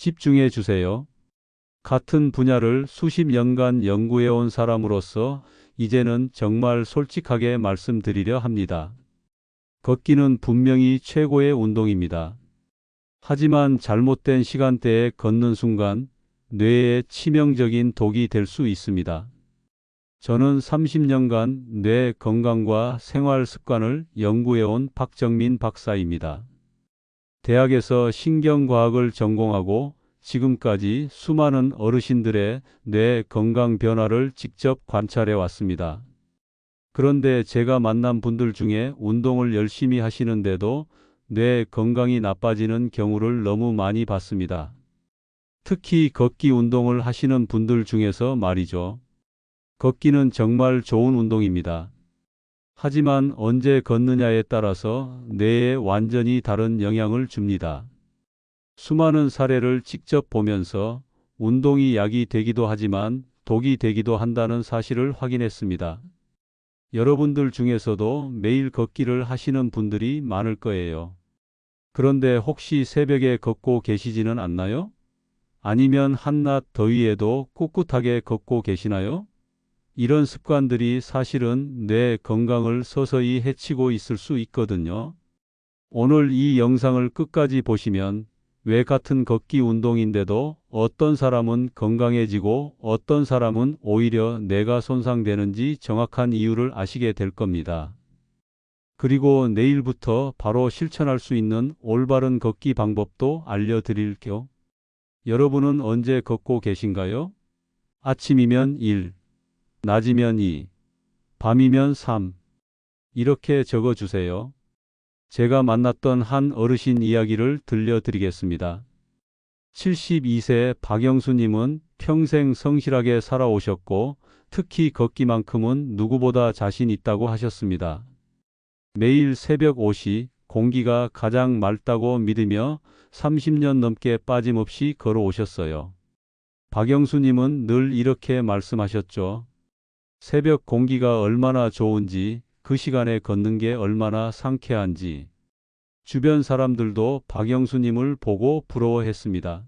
집중해 주세요. 같은 분야를 수십 년간 연구해 온 사람으로서 이제는 정말 솔직하게 말씀드리려 합니다. 걷기는 분명히 최고의 운동입니다. 하지만 잘못된 시간대에 걷는 순간 뇌에 치명적인 독이 될 수 있습니다. 저는 30년간 뇌 건강과 생활 습관을 연구해온 박정민 박사입니다. 대학에서 신경과학을 전공하고 지금까지 수많은 어르신들의 뇌 건강 변화를 직접 관찰해 왔습니다. 그런데 제가 만난 분들 중에 운동을 열심히 하시는데도 뇌 건강이 나빠지는 경우를 너무 많이 봤습니다. 특히 걷기 운동을 하시는 분들 중에서 말이죠. 걷기는 정말 좋은 운동입니다. 하지만 언제 걷느냐에 따라서 뇌에 완전히 다른 영향을 줍니다. 수많은 사례를 직접 보면서 운동이 약이 되기도 하지만 독이 되기도 한다는 사실을 확인했습니다. 여러분들 중에서도 매일 걷기를 하시는 분들이 많을 거예요. 그런데 혹시 새벽에 걷고 계시지는 않나요? 아니면 한낮 더위에도 꿋꿋하게 걷고 계시나요? 이런 습관들이 사실은 뇌 건강을 서서히 해치고 있을 수 있거든요. 오늘 이 영상을 끝까지 보시면 왜 같은 걷기 운동인데도 어떤 사람은 건강해지고 어떤 사람은 오히려 뇌가 손상되는지 정확한 이유를 아시게 될 겁니다. 그리고 내일부터 바로 실천할 수 있는 올바른 걷기 방법도 알려드릴게요. 여러분은 언제 걷고 계신가요? 아침이면 1, 낮이면 2, 밤이면 3. 이렇게 적어 주세요. 제가 만났던 한 어르신 이야기를 들려드리겠습니다. 72세 박영수님은 평생 성실하게 살아오셨고 특히 걷기만큼은 누구보다 자신 있다고 하셨습니다. 매일 새벽 5시 공기가 가장 맑다고 믿으며 30년 넘게 빠짐없이 걸어오셨어요. 박영수님은 늘 이렇게 말씀하셨죠. 새벽 공기가 얼마나 좋은지 그 시간에 걷는 게 얼마나 상쾌한지 주변 사람들도 박영수님을 보고 부러워했습니다.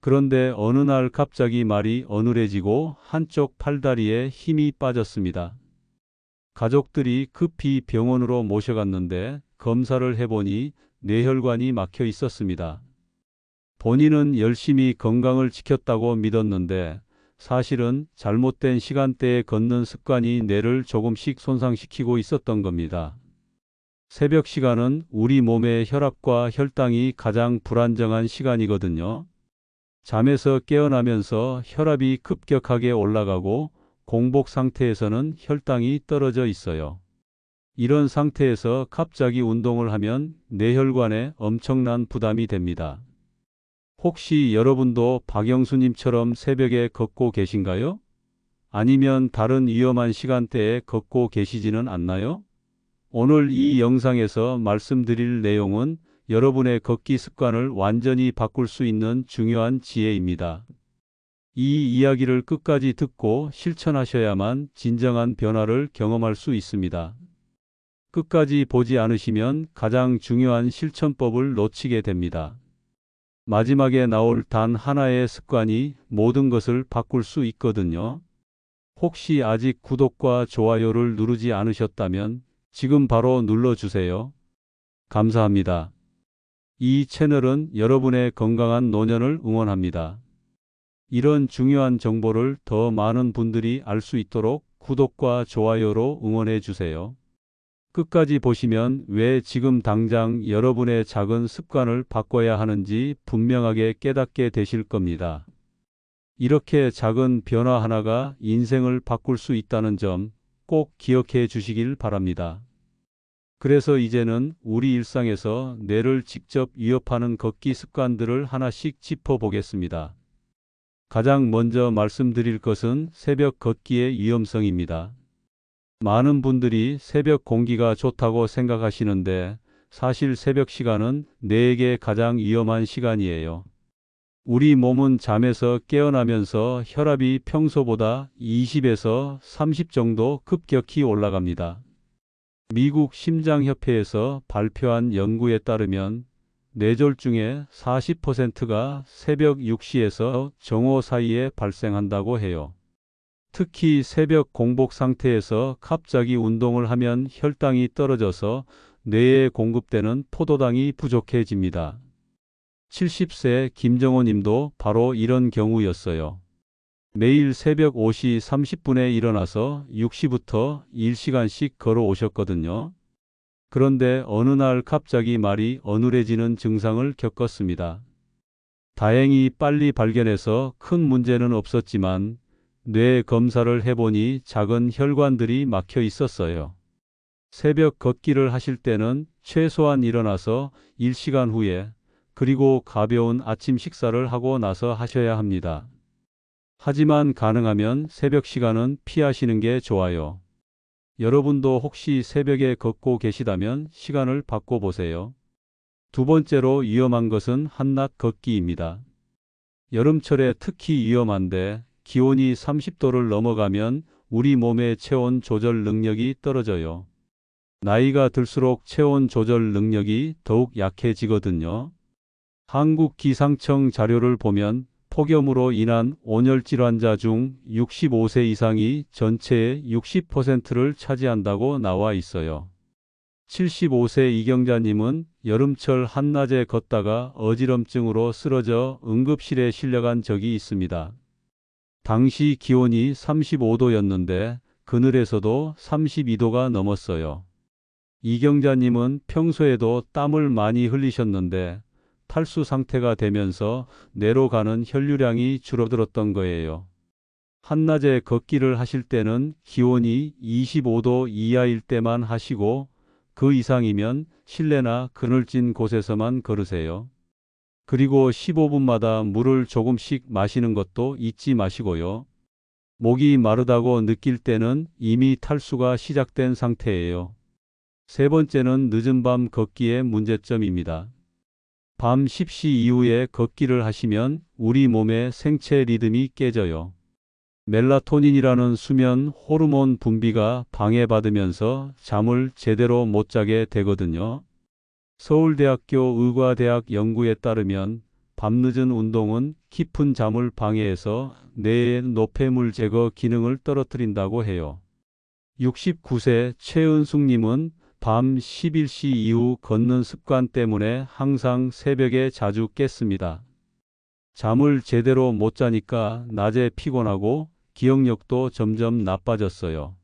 그런데 어느 날 갑자기 말이 어눌해지고 한쪽 팔다리에 힘이 빠졌습니다. 가족들이 급히 병원으로 모셔갔는데 검사를 해보니 뇌혈관이 막혀 있었습니다. 본인은 열심히 건강을 지켰다고 믿었는데 사실은 잘못된 시간대에 걷는 습관이 뇌를 조금씩 손상시키고 있었던 겁니다. 새벽 시간은 우리 몸의 혈압과 혈당이 가장 불안정한 시간이거든요. 잠에서 깨어나면서 혈압이 급격하게 올라가고 공복 상태에서는 혈당이 떨어져 있어요. 이런 상태에서 갑자기 운동을 하면 뇌혈관에 엄청난 부담이 됩니다. 혹시 여러분도 박영수님처럼 새벽에 걷고 계신가요? 아니면 다른 위험한 시간대에 걷고 계시지는 않나요? 오늘 이 영상에서 말씀드릴 내용은 여러분의 걷기 습관을 완전히 바꿀 수 있는 중요한 지혜입니다. 이 이야기를 끝까지 듣고 실천하셔야만 진정한 변화를 경험할 수 있습니다. 끝까지 보지 않으시면 가장 중요한 실천법을 놓치게 됩니다. 마지막에 나올 단 하나의 습관이 모든 것을 바꿀 수 있거든요. 혹시 아직 구독과 좋아요를 누르지 않으셨다면 지금 바로 눌러주세요. 감사합니다. 이 채널은 여러분의 건강한 노년을 응원합니다. 이런 중요한 정보를 더 많은 분들이 알 수 있도록 구독과 좋아요로 응원해 주세요. 끝까지 보시면 왜 지금 당장 여러분의 작은 습관을 바꿔야 하는지 분명하게 깨닫게 되실 겁니다. 이렇게 작은 변화 하나가 인생을 바꿀 수 있다는 점 꼭 기억해 주시길 바랍니다. 그래서 이제는 우리 일상에서 뇌를 직접 위협하는 걷기 습관들을 하나씩 짚어보겠습니다. 가장 먼저 말씀드릴 것은 새벽 걷기의 위험성입니다. 많은 분들이 새벽 공기가 좋다고 생각하시는데 사실 새벽 시간은 뇌에게 가장 위험한 시간이에요. 우리 몸은 잠에서 깨어나면서 혈압이 평소보다 20에서 30 정도 급격히 올라갑니다. 미국 심장협회에서 발표한 연구에 따르면 뇌졸 중에 40%가 새벽 6시에서 정오 사이에 발생한다고 해요. 특히 새벽 공복 상태에서 갑자기 운동을 하면 혈당이 떨어져서 뇌에 공급되는 포도당이 부족해집니다. 70세 김정호 님도 바로 이런 경우였어요. 매일 새벽 5시 30분에 일어나서 6시부터 1시간씩 걸어 오셨거든요. 그런데 어느 날 갑자기 말이 어눌해지는 증상을 겪었습니다. 다행히 빨리 발견해서 큰 문제는 없었지만 뇌 검사를 해보니 작은 혈관들이 막혀 있었어요. 새벽 걷기를 하실 때는 최소한 일어나서 1시간 후에 그리고 가벼운 아침 식사를 하고 나서 하셔야 합니다. 하지만 가능하면 새벽 시간은 피하시는 게 좋아요. 여러분도 혹시 새벽에 걷고 계시다면 시간을 바꿔보세요. 두 번째로 위험한 것은 한낮 걷기입니다. 여름철에 특히 위험한데 기온이 30도를 넘어가면 우리 몸의 체온 조절 능력이 떨어져요. 나이가 들수록 체온 조절 능력이 더욱 약해지거든요. 한국 기상청 자료를 보면 폭염으로 인한 온열 질환자 중 65세 이상이 전체의 60%를 차지한다고 나와 있어요. 75세 이경자님은 여름철 한낮에 걷다가 어지럼증으로 쓰러져 응급실에 실려간 적이 있습니다. 당시 기온이 35도였는데 그늘에서도 32도가 넘었어요. 이경자님은 평소에도 땀을 많이 흘리셨는데 탈수 상태가 되면서 뇌로 가는 혈류량이 줄어들었던 거예요. 한낮에 걷기를 하실 때는 기온이 25도 이하일 때만 하시고 그 이상이면 실내나 그늘진 곳에서만 걸으세요. 그리고 15분마다 물을 조금씩 마시는 것도 잊지 마시고요. 목이 마르다고 느낄 때는 이미 탈수가 시작된 상태예요. 세 번째는 늦은 밤 걷기의 문제점입니다. 밤 10시 이후에 걷기를 하시면 우리 몸의 생체 리듬이 깨져요. 멜라토닌이라는 수면 호르몬 분비가 방해받으면서 잠을 제대로 못 자게 되거든요. 서울대학교 의과대학 연구에 따르면 밤늦은 운동은 깊은 잠을 방해해서 뇌의 노폐물 제거 기능을 떨어뜨린다고 해요. 69세 최은숙님은 밤 11시 이후 걷는 습관 때문에 항상 새벽에 자주 깼습니다. 잠을 제대로 못 자니까 낮에 피곤하고 기억력도 점점 나빠졌어요.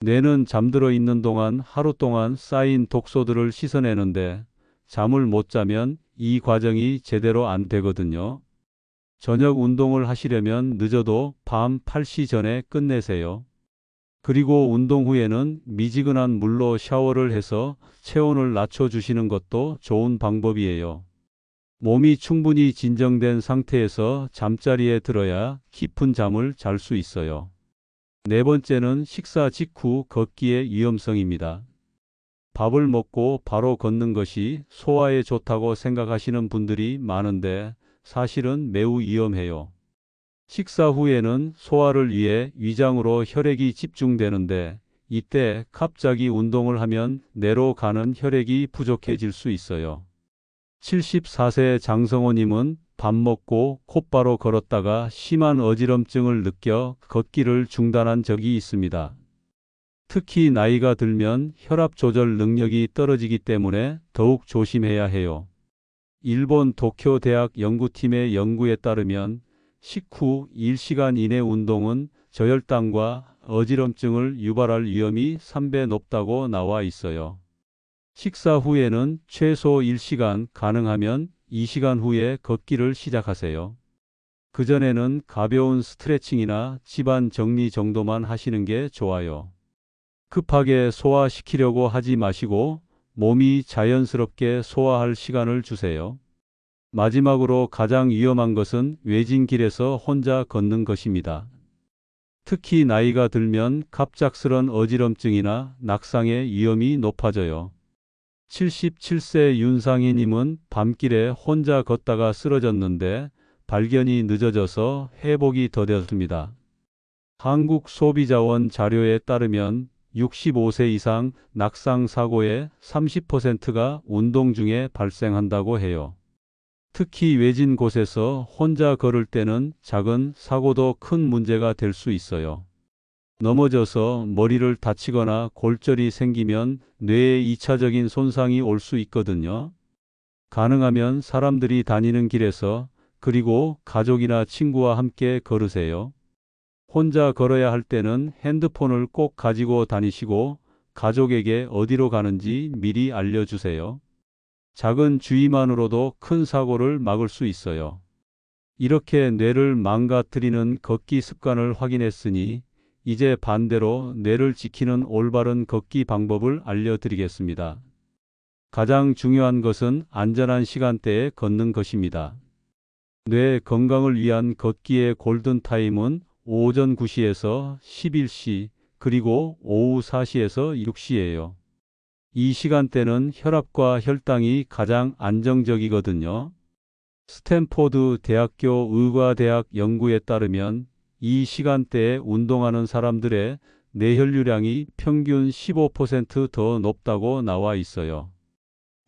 뇌는 잠들어 있는 동안 하루 동안 쌓인 독소들을 씻어내는데 잠을 못 자면 이 과정이 제대로 안 되거든요. 저녁 운동을 하시려면 늦어도 밤 8시 전에 끝내세요. 그리고 운동 후에는 미지근한 물로 샤워를 해서 체온을 낮춰주시는 것도 좋은 방법이에요. 몸이 충분히 진정된 상태에서 잠자리에 들어야 깊은 잠을 잘 수 있어요. 네 번째는 식사 직후 걷기의 위험성입니다. 밥을 먹고 바로 걷는 것이 소화에 좋다고 생각하시는 분들이 많은데 사실은 매우 위험해요. 식사 후에는 소화를 위해 위장으로 혈액이 집중되는데 이때 갑자기 운동을 하면 뇌로 가는 혈액이 부족해질 수 있어요. 74세 장성호님은 밥 먹고 곧바로 걸었다가 심한 어지럼증을 느껴 걷기를 중단한 적이 있습니다. 특히 나이가 들면 혈압 조절 능력이 떨어지기 때문에 더욱 조심해야 해요. 일본 도쿄 대학 연구팀의 연구에 따르면 식후 1시간 이내 운동은 저혈당과 어지럼증을 유발할 위험이 3배 높다고 나와 있어요. 식사 후에는 최소 1시간 가능하면 2시간 후에 걷기를 시작하세요. 그전에는 가벼운 스트레칭이나 집안 정리 정도만 하시는 게 좋아요. 급하게 소화시키려고 하지 마시고 몸이 자연스럽게 소화할 시간을 주세요. 마지막으로 가장 위험한 것은 외진 길에서 혼자 걷는 것입니다. 특히 나이가 들면 갑작스런 어지럼증이나 낙상의 위험이 높아져요. 77세 윤상희님은 밤길에 혼자 걷다가 쓰러졌는데 발견이 늦어져서 회복이 더뎠습니다. 한국소비자원 자료에 따르면 65세 이상 낙상 사고의 30%가 운동 중에 발생한다고 해요. 특히 외진 곳에서 혼자 걸을 때는 작은 사고도 큰 문제가 될 수 있어요. 넘어져서 머리를 다치거나 골절이 생기면 뇌에 2차적인 손상이 올 수 있거든요. 가능하면 사람들이 다니는 길에서 그리고 가족이나 친구와 함께 걸으세요. 혼자 걸어야 할 때는 핸드폰을 꼭 가지고 다니시고 가족에게 어디로 가는지 미리 알려주세요. 작은 주의만으로도 큰 사고를 막을 수 있어요. 이렇게 뇌를 망가뜨리는 걷기 습관을 확인했으니 이제 반대로 뇌를 지키는 올바른 걷기 방법을 알려드리겠습니다. 가장 중요한 것은 안전한 시간대에 걷는 것입니다. 뇌 건강을 위한 걷기의 골든타임은 오전 9시에서 11시 그리고 오후 4시에서 6시예요. 이 시간대는 혈압과 혈당이 가장 안정적이거든요. 스탠포드 대학교 의과대학 연구에 따르면 이 시간대에 운동하는 사람들의 뇌혈류량이 평균 15%더 높다고 나와 있어요.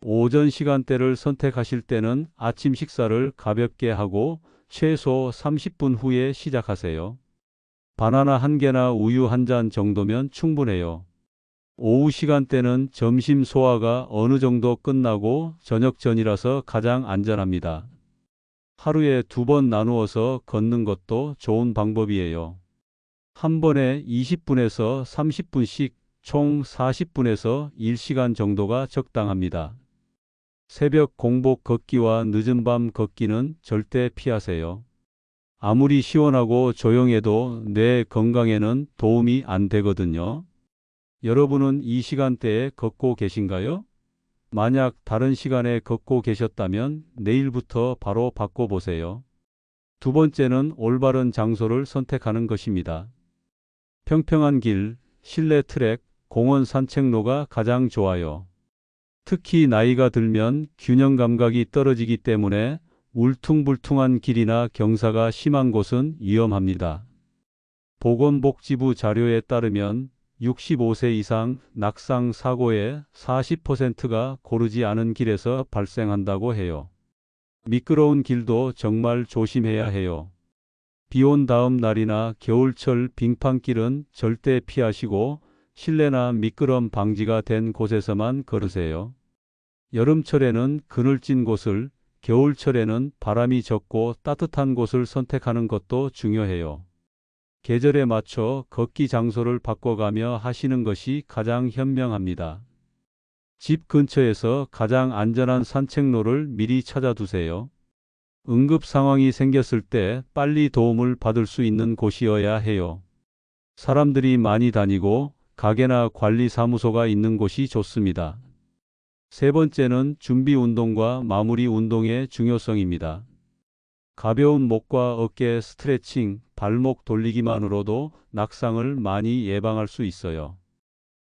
오전 시간대를 선택하실 때는 아침 식사를 가볍게 하고 최소 30분 후에 시작하세요. 바나나 한 개나 우유 한 잔 정도면 충분해요. 오후 시간대는 점심 소화가 어느 정도 끝나고 저녁 전이라서 가장 안전합니다. 하루에 두 번 나누어서 걷는 것도 좋은 방법이에요. 한 번에 20분에서 30분씩 총 40분에서 1시간 정도가 적당합니다. 새벽 공복 걷기와 늦은 밤 걷기는 절대 피하세요. 아무리 시원하고 조용해도 뇌 건강에는 도움이 안 되거든요. 여러분은 이 시간대에 걷고 계신가요? 만약 다른 시간에 걷고 계셨다면 내일부터 바로 바꿔보세요. 두 번째는 올바른 장소를 선택하는 것입니다. 평평한 길, 실내 트랙, 공원 산책로가 가장 좋아요. 특히 나이가 들면 균형 감각이 떨어지기 때문에 울퉁불퉁한 길이나 경사가 심한 곳은 위험합니다. 보건복지부 자료에 따르면 65세 이상 낙상 사고의 40%가 고르지 않은 길에서 발생한다고 해요. 미끄러운 길도 정말 조심해야 해요. 비 온 다음 날이나 겨울철 빙판길은 절대 피하시고 실내나 미끄럼 방지가 된 곳에서만 걸으세요. 여름철에는 그늘진 곳을, 겨울철에는 바람이 적고 따뜻한 곳을 선택하는 것도 중요해요. 계절에 맞춰 걷기 장소를 바꿔가며 하시는 것이 가장 현명합니다. 집 근처에서 가장 안전한 산책로를 미리 찾아두세요. 응급 상황이 생겼을 때 빨리 도움을 받을 수 있는 곳이어야 해요. 사람들이 많이 다니고 가게나 관리사무소가 있는 곳이 좋습니다. 세 번째는 준비 운동과 마무리 운동의 중요성입니다. 가벼운 목과 어깨 스트레칭, 발목 돌리기만으로도 낙상을 많이 예방할 수 있어요.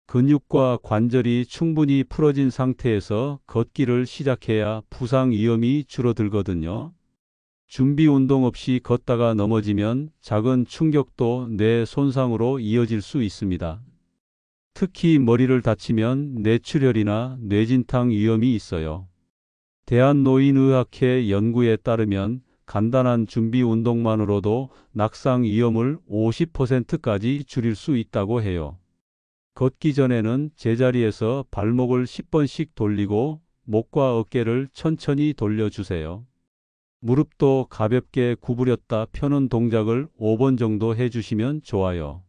근육과 관절이 충분히 풀어진 상태에서 걷기를 시작해야 부상 위험이 줄어들거든요. 준비 운동 없이 걷다가 넘어지면 작은 충격도 뇌 손상으로 이어질 수 있습니다. 특히 머리를 다치면 뇌출혈이나 뇌진탕 위험이 있어요. 대한노인의학회 연구에 따르면 간단한 준비 운동만으로도 낙상 위험을 50%까지 줄일 수 있다고 해요. 걷기 전에는 제자리에서 발목을 10번씩 돌리고 목과 어깨를 천천히 돌려주세요. 무릎도 가볍게 구부렸다 펴는 동작을 5번 정도 해주시면 좋아요.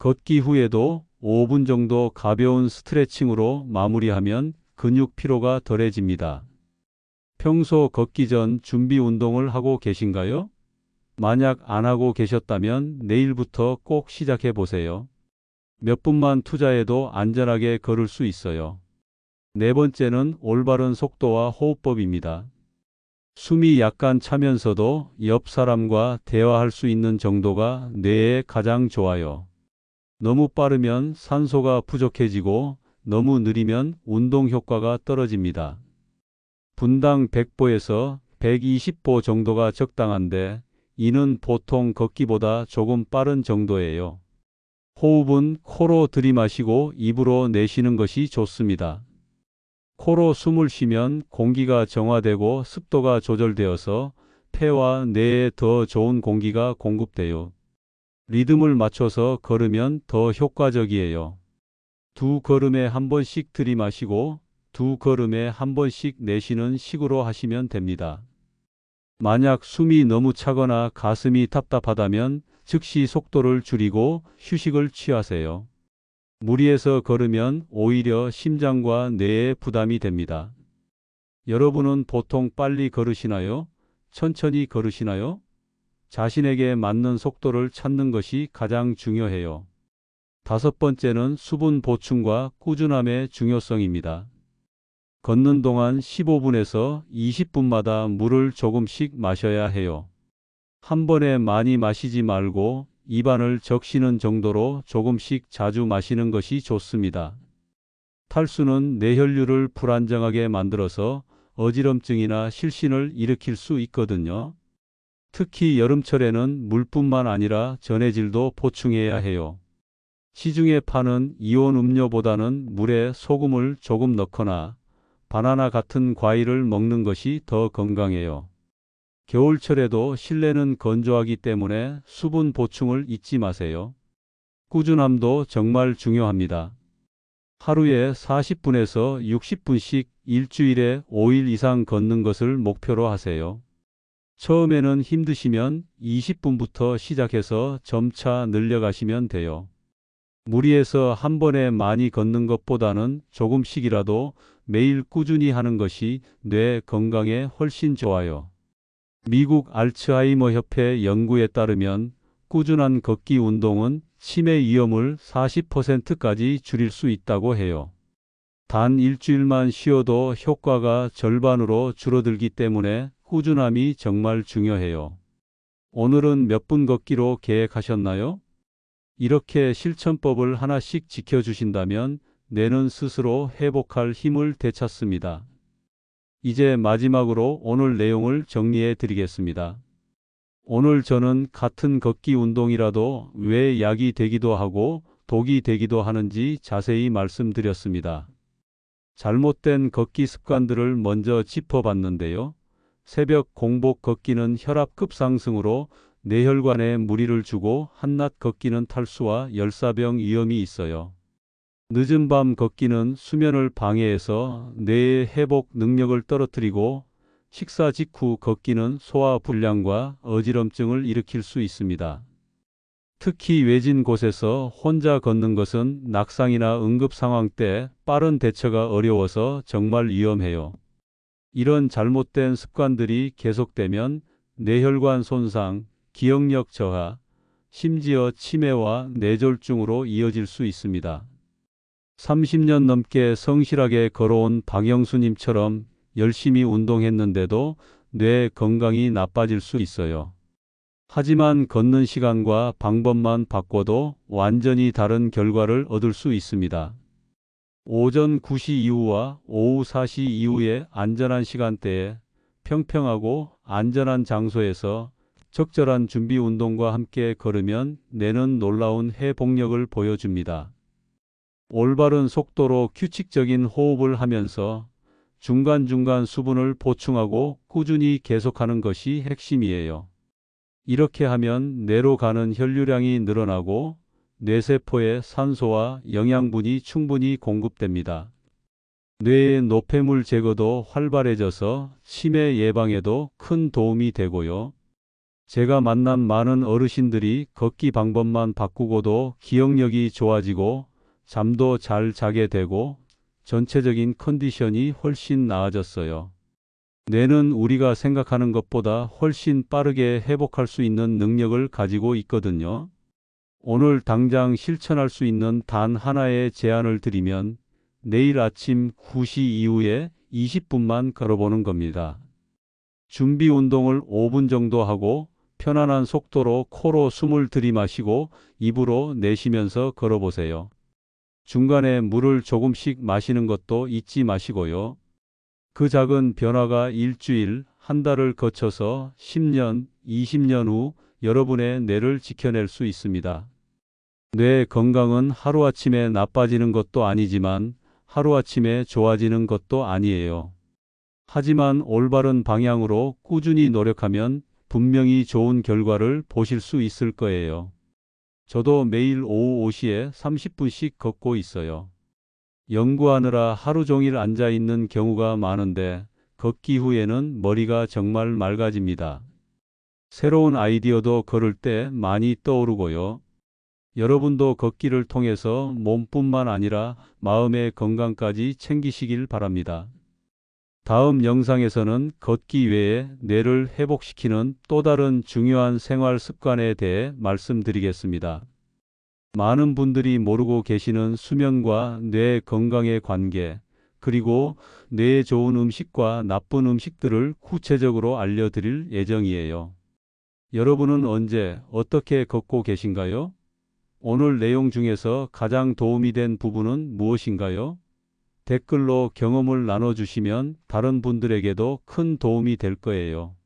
걷기 후에도 5분 정도 가벼운 스트레칭으로 마무리하면 근육 피로가 덜해집니다. 평소 걷기 전 준비 운동을 하고 계신가요? 만약 안 하고 계셨다면 내일부터 꼭 시작해 보세요. 몇 분만 투자해도 안전하게 걸을 수 있어요. 네 번째는 올바른 속도와 호흡법입니다. 숨이 약간 차면서도 옆 사람과 대화할 수 있는 정도가 뇌에 가장 좋아요. 너무 빠르면 산소가 부족해지고 너무 느리면 운동 효과가 떨어집니다. 분당 100보에서 120보 정도가 적당한데 이는 보통 걷기보다 조금 빠른 정도예요. 호흡은 코로 들이마시고 입으로 내쉬는 것이 좋습니다. 코로 숨을 쉬면 공기가 정화되고 습도가 조절되어서 폐와 뇌에 더 좋은 공기가 공급돼요. 리듬을 맞춰서 걸으면 더 효과적이에요. 두 걸음에 한 번씩 들이마시고 두 걸음에 한 번씩 내쉬는 식으로 하시면 됩니다. 만약 숨이 너무 차거나 가슴이 답답하다면 즉시 속도를 줄이고 휴식을 취하세요. 무리해서 걸으면 오히려 심장과 뇌에 부담이 됩니다. 여러분은 보통 빨리 걸으시나요? 천천히 걸으시나요? 자신에게 맞는 속도를 찾는 것이 가장 중요해요. 다섯 번째는 수분 보충과 꾸준함의 중요성입니다. 걷는 동안 15분에서 20분마다 물을 조금씩 마셔야 해요. 한 번에 많이 마시지 말고 입안을 적시는 정도로 조금씩 자주 마시는 것이 좋습니다. 탈수는 뇌혈류를 불안정하게 만들어서 어지럼증이나 실신을 일으킬 수 있거든요. 특히 여름철에는 물뿐만 아니라 전해질도 보충해야 해요. 시중에 파는 이온 음료보다는 물에 소금을 조금 넣거나 바나나 같은 과일을 먹는 것이 더 건강해요. 겨울철에도 실내는 건조하기 때문에 수분 보충을 잊지 마세요. 꾸준함도 정말 중요합니다. 하루에 40분에서 60분씩 일주일에 5일 이상 걷는 것을 목표로 하세요. 처음에는 힘드시면 20분부터 시작해서 점차 늘려가시면 돼요. 무리해서 한 번에 많이 걷는 것보다는 조금씩이라도 매일 꾸준히 하는 것이 뇌 건강에 훨씬 좋아요. 미국 알츠하이머 협회 연구에 따르면 꾸준한 걷기 운동은 치매 위험을 40%까지 줄일 수 있다고 해요. 단 일주일만 쉬어도 효과가 절반으로 줄어들기 때문에 꾸준함이 정말 중요해요. 오늘은 몇 분 걷기로 계획하셨나요? 이렇게 실천법을 하나씩 지켜주신다면 뇌는 스스로 회복할 힘을 되찾습니다. 이제 마지막으로 오늘 내용을 정리해 드리겠습니다. 오늘 저는 같은 걷기 운동이라도 왜 약이 되기도 하고 독이 되기도 하는지 자세히 말씀드렸습니다. 잘못된 걷기 습관들을 먼저 짚어봤는데요. 새벽 공복 걷기는 혈압 급상승으로 뇌혈관에 무리를 주고 한낮 걷기는 탈수와 열사병 위험이 있어요. 늦은 밤 걷기는 수면을 방해해서 뇌의 회복 능력을 떨어뜨리고 식사 직후 걷기는 소화 불량과 어지럼증을 일으킬 수 있습니다. 특히 외진 곳에서 혼자 걷는 것은 낙상이나 응급 상황 때 빠른 대처가 어려워서 정말 위험해요. 이런 잘못된 습관들이 계속되면 뇌혈관 손상, 기억력 저하, 심지어 치매와 뇌졸중으로 이어질 수 있습니다. 30년 넘게 성실하게 걸어온 박영수님처럼 열심히 운동했는데도 뇌 건강이 나빠질 수 있어요. 하지만 걷는 시간과 방법만 바꿔도 완전히 다른 결과를 얻을 수 있습니다. 오전 9시 이후와 오후 4시 이후의 안전한 시간대에 평평하고 안전한 장소에서 적절한 준비 운동과 함께 걸으면 뇌는 놀라운 회복력을 보여줍니다. 올바른 속도로 규칙적인 호흡을 하면서 중간중간 수분을 보충하고 꾸준히 계속하는 것이 핵심이에요. 이렇게 하면 뇌로 가는 혈류량이 늘어나고 뇌세포에 산소와 영양분이 충분히 공급됩니다. 뇌의 노폐물 제거도 활발해져서 치매 예방에도 큰 도움이 되고요. 제가 만난 많은 어르신들이 걷기 방법만 바꾸고도 기억력이 좋아지고 잠도 잘 자게 되고 전체적인 컨디션이 훨씬 나아졌어요. 뇌는 우리가 생각하는 것보다 훨씬 빠르게 회복할 수 있는 능력을 가지고 있거든요. 오늘 당장 실천할 수 있는 단 하나의 제안을 드리면 내일 아침 9시 이후에 20분만 걸어보는 겁니다. 준비 운동을 5분 정도 하고 편안한 속도로 코로 숨을 들이마시고 입으로 내쉬면서 걸어보세요. 중간에 물을 조금씩 마시는 것도 잊지 마시고요. 그 작은 변화가 일주일, 한 달을 거쳐서 10년, 20년 후 여러분의 뇌를 지켜낼 수 있습니다. 뇌 건강은 하루아침에 나빠지는 것도 아니지만 하루아침에 좋아지는 것도 아니에요. 하지만 올바른 방향으로 꾸준히 노력하면 분명히 좋은 결과를 보실 수 있을 거예요. 저도 매일 오후 5시에 30분씩 걷고 있어요. 연구하느라 하루 종일 앉아 있는 경우가 많은데 걷기 후에는 머리가 정말 맑아집니다. 새로운 아이디어도 걸을 때 많이 떠오르고요. 여러분도 걷기를 통해서 몸뿐만 아니라 마음의 건강까지 챙기시길 바랍니다. 다음 영상에서는 걷기 외에 뇌를 회복시키는 또 다른 중요한 생활 습관에 대해 말씀드리겠습니다. 많은 분들이 모르고 계시는 수면과 뇌 건강의 관계, 그리고 뇌에 좋은 음식과 나쁜 음식들을 구체적으로 알려드릴 예정이에요. 여러분은 언제 어떻게 걷고 계신가요? 오늘 내용 중에서 가장 도움이 된 부분은 무엇인가요? 댓글로 경험을 나눠주시면 다른 분들에게도 큰 도움이 될 거예요.